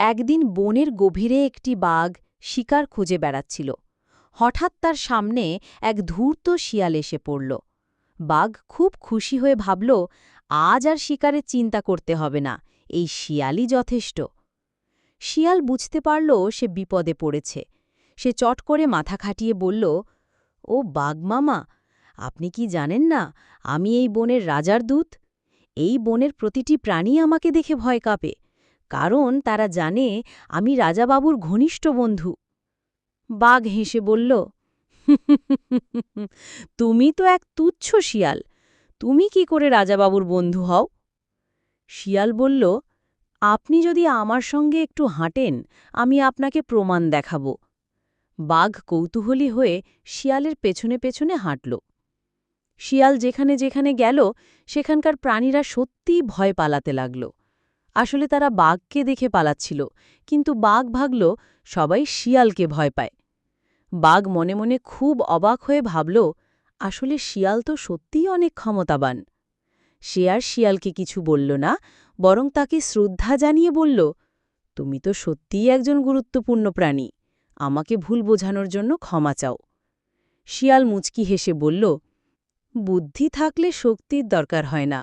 একদিন বনের গভীরে একটি বাঘ শিকার খুঁজে বেড়াচ্ছিল। হঠাৎ তার সামনে এক ধূর্ত শিয়াল এসে পড়ল। বাঘ খুব খুশি হয়ে ভাবল, আজ আর শিকারের চিন্তা করতে হবে না, এই শিয়ালই যথেষ্ট। শিয়াল বুঝতে পারল সে বিপদে পড়েছে। সে চট করে মাথা খাটিয়ে বলল, ও বাঘ মামা, আপনি কি জানেন না, আমি এই বনের রাজার দূত? এই বনের প্রতিটি প্রাণী আমাকে দেখে ভয় কাঁপে। কারণ তারা জানে আমি রাজাবাবুর ঘনিষ্ঠ বন্ধু। বাঘ হেসে বলল তুমি তো এক তুচ্ছ শিয়াল, তুমি কি করে রাজাবাবুর বন্ধু হও? শিয়াল বলল, আপনি যদি আমার সঙ্গে একটু হাঁটেন, আমি আপনাকে প্রমাণ দেখাব। বাঘ কৌতূহলী হয়ে শিয়ালের পেছনে পেছনে হাঁটল। শিয়াল যেখানে যেখানে গেল, সেখানকার প্রাণীরা সত্যিই ভয় পালাতে লাগল। আসলে তারা বাঘকে দেখে পালাচ্ছিল, কিন্তু বাঘ ভাগল, সবাই শিয়ালকে ভয় পায়। বাঘ মনে মনে খুব অবাক হয়ে ভাবল, আসলে শিয়াল তো সত্যিই অনেক ক্ষমতাবান। সে আর শিয়ালকে কিছু বলল না, বরং তাকে শ্রদ্ধা জানিয়ে বলল, তুমি তো সত্যিই একজন গুরুত্বপূর্ণ প্রাণী, আমাকে ভুল বোঝানোর জন্য ক্ষমা চাও। শিয়াল মুচকি হেসে বলল, বুদ্ধি থাকলে শক্তির দরকার হয় না।